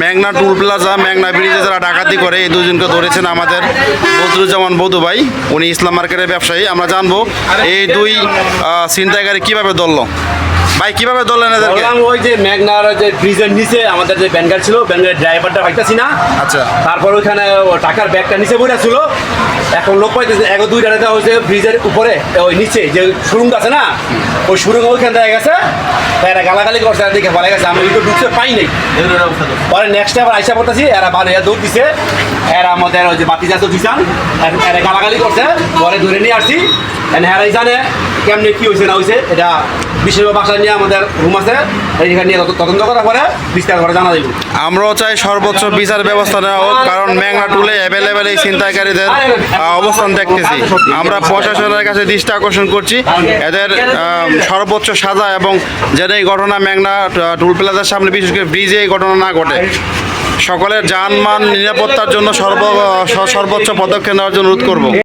মেঘনা টুল প্লাজা মেঘনা ব্রিজে যারা ডাকাতি করে, এই দুজনকে ধরেছেন আমাদের বদরুজ্জামান বধু ভাই। উনি ইসলাম মার্কেটের ব্যবসায়ী। আমরা জানব, এই দুই চিন্তাকারী কীভাবে ধরলো? ভাই কীভাবে ধরলেন এদেরকে? বললাম ওই যে ম্যাগনার যে ব্রিজের নিচে আমাদের যে ব্যানগার ছিল ব্যানগার ড্রাইভারটা পাইতেছি না। আচ্ছা। তারপর ওইখানে ও টাকার ব্যাগটা নিচে বইটা ছিল। এখন লোক পাইতেছে এক দুই টাকা হয়েছে ব্রিজের উপরে ওই নিচে যে সুরুং আছে না? ওই সুরুং ওইখান থেকে গেছে। এরা গালাগালি করছে আর দেখে ভালো গেছে আমি তো ঢুকতে পাই নাই। পরে নেক্সট আবার আইসা পড়তেছি এরা বারে দৌড় দিছে। এরা আমাদের ওই যে বাতি জাতীয় দিছান এরা গালাগালি করছে পরে ধরে নিয়ে আসছি। এরাই জানে কেমনে কি হয়েছে না হয়েছে এটা বিশেষ বাসা নিয়ে আমাদের রুম আছে। এইখানে নিয়ে তদন্ত করার পরে বিস্তার করে জানা যাবে আমরাও চাই সর্বোচ্চ বিচার ব্যবস্থা নেওয়া হোক কারণ মেঘনা টুলে অ্যাভেলেবেল এই ছিনতাইকারীদের অবস্থান দেখতেছি। আমরা প্রশাসনের কাছে দৃষ্টি আকর্ষণ করছি। এদের সর্বোচ্চ সাজা এবং যেন এই ঘটনা আহ, টুল প্লাজার সামনে বিশেষ করে ব্রিজে এই ঘটনা না ঘটে। সকলের যানমান নিরাপত্তার জন্য সর্ব সর্বোচ্চ পদক্ষেপ নেওয়ার জন্য অনুরোধ করব।